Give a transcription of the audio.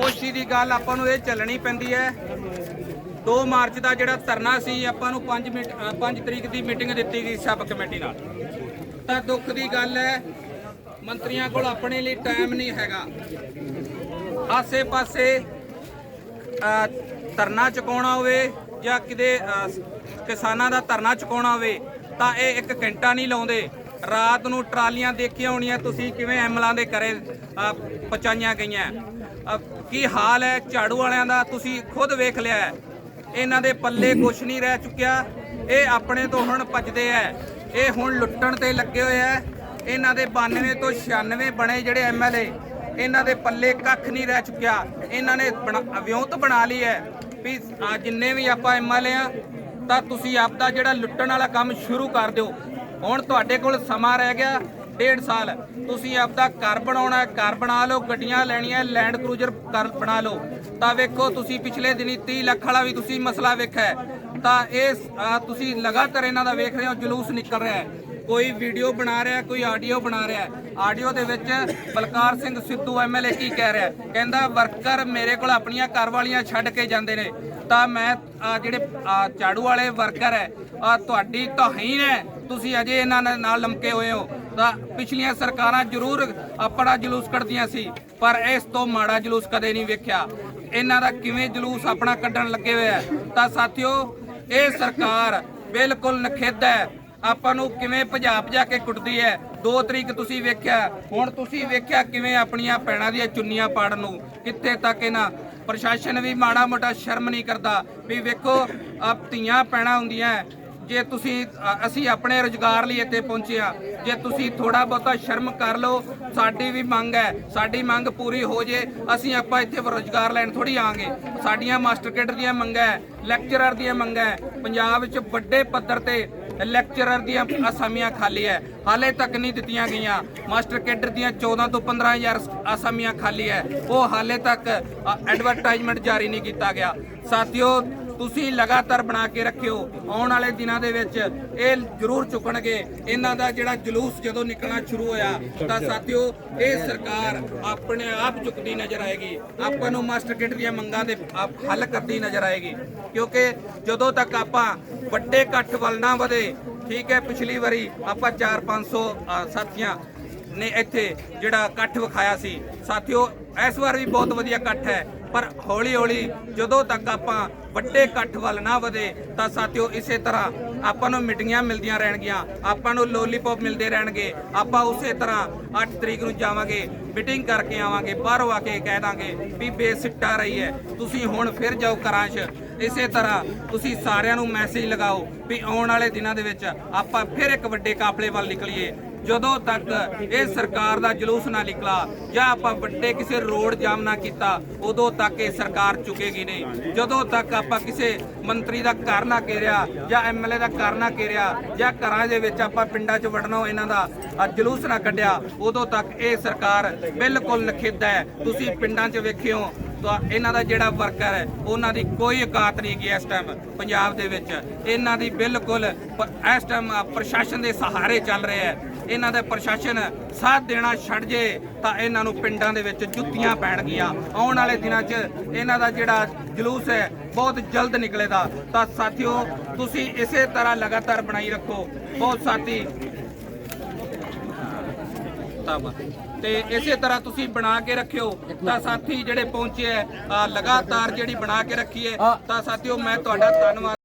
ਖਾਮੋਸ਼ੀ ਦੀ ਗੱਲ ਆਪਾਂ ਨੂੰ ਇਹ ਚੱਲਣੀ ਪੈਂਦੀ ਹੈ। 2 ਮਾਰਚ ਦਾ ਜਿਹੜਾ ਧਰਨਾ ਸੀ ਆਪਾਂ ਨੂੰ 5 ਮਿੰਟ 5 ਤਰੀਕ ਦੀ ਮੀਟਿੰਗ ਦਿੱਤੀ ਗਈ ਸਬ ਕਮੇਟੀ ਨਾਲ। ਤਾਂ ਦੁੱਖ ਦੀ ਗੱਲ ਹੈ ਮੰਤਰੀਆਂ ਕੋਲ ਆਪਣੇ ਲਈ ਟਾਈਮ ਨਹੀਂ ਹੈਗਾ। ਆਸੇ-ਪਾਸੇ ਧਰਨਾ ਚੁਕਾਉਣਾ ਹੋਵੇ ਜਾਂ ਕਿਤੇ ਕਿਸਾਨਾਂ ਦਾ ਧਰਨਾ ਚੁਕਾਉਣਾ ਹੋਵੇ ਤਾਂ ਇਹ ਇੱਕ ਘੰਟਾ ਨਹੀਂ ਲਾਉਂਦੇ। ਰਾਤ ਨੂੰ ਟਰਾਲੀਆਂ ਦੇਖੀਆਂ ਹੋਣੀਆਂ ਤੁਸੀਂ ਕਿਵੇਂ ਐਮਲਾਂ ਦੇ ਘਰੇ ਅ, ਪਹੁੰਚਾਈਆਂ ਗਈਆਂ। ਕੀ ਹਾਲ ਹੈ? ਝਾੜੂ ਵਾਲਿਆਂ ਦਾ ਤੁਸੀਂ ਖੁਦ ਵੇਖ ਲਿਆ ਹੈ। ਇਹਨਾਂ ਦੇ ਪੱਲੇ ਕੁਛ ਨਹੀਂ ਰਹਿ ਚੁੱਕਿਆ। ਇਹ ਆਪਣੇ ਤੋਂ ਹੁਣ ਭੱਜਦੇ ਐ ਇਹ ਹੁਣ ਲੁੱਟਣ ਤੇ ਲੱਗੇ ਹੋਏ ਐ ਇਹਨਾਂ ਦੇ 92 ਤੋਂ 96 ਬਣੇ ਜਿਹੜੇ ਐਮਐਲਏ ਇਹਨਾਂ ਦੇ ਪੱਲੇ ਕੱਖ ਨਹੀਂ ਰਹਿ ਚੁੱਕਿਆ। ਇਹਨਾਂ ਨੇ ਬਣਾ- ਵਿਉਂਤ ਬਣਾ ਲਈ ਹੈ ਵੀ ਜਿੰਨੇ ਵੀ ਆਪਾਂ ਐਮਐਲਏ ਆ ਤਾਂ ਤੁਸੀਂ ਆਪਦਾ ਜਿਹੜਾ ਲੁੱਟਣ ਵਾਲਾ ਕੰਮ ਸ਼ੁਰੂ ਕਰ ਦਿਓ। ਹੁਣ ਤੁਹਾਡੇ ਕੋਲ ਸਮਾਂ ਰਹਿ ਗਿਆ। ਡੇਢ ਸਾਲ ਤੁਸੀਂ ਆਪਦਾ ਘਰ ਬਣਾਉਣਾ ਘਰ ਬਣਾ ਲਓ, ਗੱਡੀਆਂ ਲੈਣੀਆਂ ਲੈਂਡ ਕਰੂਜ਼ਰ ਘਰ ਬਣਾ ਲਓ। ਤਾਂ ਵੇਖੋ, ਤੁਸੀਂ ਪਿਛਲੇ ਦਿਨੀ 30 ਲੱਖ ਵਾਲਾ ਵੀ ਤੁਸੀਂ ਮਸਲਾ ਵੇਖਿਆ ਤਾਂ ਇਹ ਤੁਸੀਂ ਲਗਾਤਾਰ ਇਹਨਾਂ ਦਾ ਵੇਖ ਰਹੇ ਹੋ, ਜਲੂਸ ਨਿਕਲ ਰਿਹਾ ਹੈ। ਕੋਈ ਵੀਡੀਓ ਬਣਾ ਰਿਹਾ ਕੋਈ ਆਡੀਓ ਬਣਾ ਰਿਹਾ ਆਡੀਓ ਦੇ ਵਿੱਚ ਬਲਕਾਰ ਸਿੰਘ ਸਿੱਧੂ ਐਮਐਲਏ ਕੀ ਕਹਿ ਰਿਹਾ ਕਹਿੰਦਾ ਵਰਕਰ ਮੇਰੇ ਕੋਲ ਆਪਣੀਆਂ ਘਰ ਵਾਲੀਆਂ ਛੱਡ ਕੇ ਜਾਂਦੇ ਨੇ। ਤਾਂ ਮੈਂ ਜਿਹੜੇ ਝਾੜੂ ਵਾਲੇ ਵਰਕਰ ਹੈ, ਆ ਤੁਹਾਡੀ ਤੋਹੀਨ ਹੈ। ਤੁਸੀਂ ਅਜੇ ਇਹਨਾਂ ਦੇ ਨਾਲ ਲਮਕੇ ਹੋਏ ਹੋ, ਤਾਂ ਪਿਛਲੀਆਂ ਸਰਕਾਰਾਂ ਜ਼ਰੂਰ ਆਪਣਾ ਜਲੂਸ ਕੱਢਦੀਆਂ ਸੀ, ਪਰ ਇਸ ਤੋਂ ਮਾੜਾ ਜਲੂਸ ਕਦੇ ਨਹੀਂ ਵੇਖਿਆ। ਇਹਨਾਂ ਦਾ ਕਿਵੇਂ ਜਲੂਸ ਆਪਣਾ ਕੱਢਣ ਲੱਗੇ ਹੋਇਆ ਤਾਂ ਸਾਥੀਓ, ਇਹ ਸਰਕਾਰ ਬਿਲਕੁਲ ਨਖੇਧ ਹੈ। ਆਪਾਂ ਨੂੰ ਕਿਵੇਂ ਭਜਾ ਭਜਾ ਕੇ ਕੁੱਟਦੀ ਹੈ? ਦੋ ਤਰੀਕ ਤੁਸੀਂ ਵੇਖਿਆ। ਹੁਣ ਤੁਸੀਂ ਵੇਖਿਆ ਕਿਵੇਂ ਆਪਣੀਆਂ ਪੈਣਾ ਦੀਆਂ ਚੁੰਨੀਆਂ ਪਾੜਨ ਨੂੰ? ਕਿੱਥੇ ਤੱਕ ਇਹਨਾਂ? ਪ੍ਰਸ਼ਾਸਨ ਵੀ ਮਾੜਾ ਮੋਟਾ ਸ਼ਰਮ ਨਹੀਂ ਕਰਦਾ ਵੀ ਵੇਖੋ ਆਪ ਧੀਆਂ ਪੈਣਾ ਹੁੰਦੀਆਂ ਜੇ ਤੁਸੀਂ ਅ, ਅਸੀਂ ਆਪਣੇ ਰੁਜ਼ਗਾਰ ਲਈ ਇੱਥੇ ਪਹੁੰਚੇ ਆ ਜੇ ਤੁਸੀਂ ਥੋੜਾ ਬਹੁਤਾ ਸ਼ਰਮ ਕਰ ਲਓ ਸਾਡੀ ਵੀ ਮੰਗ ਹੈ ਸਾਡੀ ਮੰਗ ਪੂਰੀ ਹੋ ਜੇ ਅਸੀਂ ਆਪਾਂ ਇੱਥੇ ਰੁਜ਼ਗਾਰ ਲੈਣ ਥੋੜੀ ਆਵਾਂਗੇ। ਸਾਡੀਆਂ ਮਾਸਟਰ ਕੇਡਰ ਦੀਆਂ ਮੰਗਾਂ ਹੈ ਲੈਕਚਰਰ ਦੀਆਂ ਮੰਗਾਂ ਹੈ ਪੰਜਾਬ ਵਿੱਚ ਵੱਡੇ ਪੱਧਰ ਤੇ ਲੈਕਚਰਰ ਦੀਆਂ ਅਸਾਮੀਆਂ ਖਾਲੀ ਹੈ ਹਾਲੇ ਤੱਕ ਨਹੀਂ ਦਿੱਤੀਆਂ ਗਈਆਂ। ਮਾਸਟਰ ਕੇਡਰ ਦੀਆਂ 14 ਤੋਂ 15000 ਅਸਾਮੀਆਂ ਖਾਲੀ ਹੈ ਉਹ ਹਾਲੇ ਤੱਕ ਐਡਵਰਟਾਈਜ਼ਮੈਂਟ ਜਾਰੀ ਨਹੀਂ ਕੀਤਾ ਗਿਆ। ਸਾਥੀਓ ਤੁਸੀਂ ਲਗਾਤਾਰ ਬਣਾ ਕੇ ਰੱਖਿਓ। ਆਉਣ ਵਾਲੇ ਦਿਨਾਂ ਦੇ ਵਿੱਚ ਇਹ ਜ਼ਰੂਰ ਚੁੱਕਣਗੇ। ਇਹਨਾਂ ਦਾ ਜਿਹੜਾ ਜਲੂਸ ਜਦੋਂ ਨਿਕਲਣਾ ਸ਼ੁਰੂ ਹੋਇਆ, ਤਾਂ ਸਾਥੀਓ, ਇਹ ਸਰਕਾਰ ਆਪਣੇ ਆਪ ਚੁੱਕਦੀ ਨਜ਼ਰ ਆਏਗੀ। ਆਪਾਂ ਨੂੰ ਮਾਸਟਰ ਕਿੱਟ ਦੀਆਂ ਮੰਗਾਂ ਦੇ ਹੱਲ ਕਰਦੀ ਨਜ਼ਰ ਆਏਗੀ। ਕਿਉਂਕਿ ਜਦੋਂ ਤੱਕ ਆਪਾਂ ਵੱਡੇ ਇਕੱਠ ਵੱਲ ਨਾ ਵਧੇ, ਠੀਕ ਹੈ, ਪਿਛਲੀ ਵਾਰੀ ਆਪਾਂ 4-500 ਸਾਥੀਆਂ ਨੇ ਇੱਥੇ ਜਿਹੜਾ ਇਕੱਠ ਵਿਖਾਇਆ ਸੀ। ਸਾਥੀਓ, ਇਸ ਵਾਰ ਵੀ ਬਹੁਤ ਵਧੀਆ ਇਕੱਠ ਹੈ। ਪਰ ਹੌਲੀ ਹੌਲੀ ਜਦੋਂ ਤੱਕ ਆਪਾਂ ਵੱਡੇ ਇਕੱਠ ਵੱਲ ਨਾ ਵਧੇ, ਤਾਂ ਸਾਥੀਓ ਇਸੇ ਤਰ੍ਹਾਂ ਆਪਾਂ ਨੂੰ ਮਿਟੀਆਂ ਮਿਲਦੀਆਂ ਰਹਿਣਗੀਆਂ, ਆਪਾਂ ਨੂੰ ਲੋਲੀਪੌਪ ਮਿਲਦੇ ਰਹਿਣਗੇ, ਆਪਾਂ ਉਸੇ ਤਰ੍ਹਾਂ 8 ਤਰੀਕ ਨੂੰ ਜਾਵਾਂਗੇ ਮੀਟਿੰਗ ਕਰਕੇ ਆਵਾਂਗੇ, ਬਾਹਰੋਂ ਆ ਕੇ ਕਹਿ ਦਾਂਗੇ ਵੀ ਬੇਸਿੱਟਾ ਰਹੀ ਹੈ, ਤੁਸੀਂ ਹੁਣ ਫਿਰ ਜਾਓ ਘਰਾਂ 'ਚ ਇਸੇ ਤਰ੍ਹਾਂ ਤੁਸੀਂ ਸਾਰਿਆਂ ਨੂੰ ਮੈਸੇਜ ਲਗਾਓ ਵੀ ਆਉਣ ਵਾਲੇ ਦਿਨਾਂ ਦੇ ਵਿੱਚ ਆਪਾਂ ਫਿਰ ਇੱਕ ਵੱਡੇ ਕਾਫਲੇ ਵੱਲ ਨਿਕਲੀਏ ਜਦੋਂ ਤੱਕ ਇਹ ਸਰਕਾਰ ਦਾ ਜਲੂਸ ਨਾ ਨਿਕਲਾ ਜਾਂ ਆਪਾਂ ਵੱਡੇ ਕਿਸੇ ਰੋਡ ਜਾਮ ਨਾ ਕੀਤਾ, ਉਦੋਂ ਤੱਕ ਇਹ ਸਰਕਾਰ ਚੁੱਕੇਗੀ ਨਹੀਂ। ਜਦੋਂ ਤੱਕ ਆਪਾਂ ਕਿਸੇ ਮੰਤਰੀ ਦਾ ਘਰ ਨਾ ਘੇਰਿਆ ਜਾਂ ਐਮਐਲਏ ਦਾ ਘਰ ਨਾ ਘੇਰਿਆ ਜਾਂ ਘਰਾਂ ਦੇ ਵਿੱਚ ਆਪਾਂ ਪਿੰਡਾਂ 'ਚ ਵੜਨਾ ਇਹਨਾਂ ਦਾ ਜਲੂਸ ਨਾ ਕੱਢਿਆ, ਉਦੋਂ ਤੱਕ ਇਹ ਸਰਕਾਰ ਬਿਲਕੁਲ ਨਖਿੱਧ ਹੈ। ਤੁਸੀਂ ਪਿੰਡਾਂ 'ਚ ਵੇਖਿਓ ਤਾਂ ਇਹਨਾਂ ਦਾ ਜਿਹੜਾ ਵਰਕਰ ਹੈ, ਉਹਨਾਂ ਦੀ ਕੋਈ ਔਕਾਤ ਨਹੀਂ ਗਈ ਇਸ ਟਾਈਮ ਪੰਜਾਬ ਦੇ ਵਿੱਚ। ਇਹਨਾਂ ਦੀ ਬਿਲਕੁਲ ਇਸ ਟਾਈਮ ਪ੍ਰਸ਼ਾਸਨ ਦੇ ਸਹਾਰੇ ਚੱਲ ਰਿਹਾ ਹੈ। ਇਹਨਾਂ ਦਾ ਪ੍ਰਸ਼ਾਸਨ ਸਾਥ ਦੇਣਾ ਛੱਡ ਜੇ ਤਾਂ ਇਹਨਾਂ ਨੂੰ ਪਿੰਡਾਂ ਦੇ ਵਿੱਚ ਜੁੱਤੀਆਂ ਪੈਣਗੀਆਂ ਆਉਣ ਵਾਲੇ ਦਿਨਾਂ 'ਚ ਇਹਨਾਂ ਦਾ ਜਿਹੜਾ ਜਲੂਸ ਹੈ ਬਹੁਤ ਜਲਦ ਨਿਕਲੇਗਾ। ਤਾਂ ਸਾਥੀਓ ਤੁਸੀਂ ਇਸੇ ਤਰ੍ਹਾਂ ਲਗਾਤਾਰ ਬਣਾਈ ਰੱਖੋ। ਬਹੁਤ ਸਾਥੀ। ਤੇ ਇਸੇ ਤਰ੍ਹਾਂ ਤੁਸੀਂ ਬਣਾ ਕੇ ਰੱਖਿਓ। ਤਾਂ ਸਾਥੀ ਜਿਹੜੇ ਪਹੁੰਚੇ ਹੈ ਅ, ਲਗਾਤਾਰ ਜਿਹੜੀ ਬਣਾ ਕੇ ਰੱਖੀਏ ਤਾਂ ਸਾਥੀਓ ਮੈਂ ਤੁਹਾਡਾ ਧੰਨਵਾਦ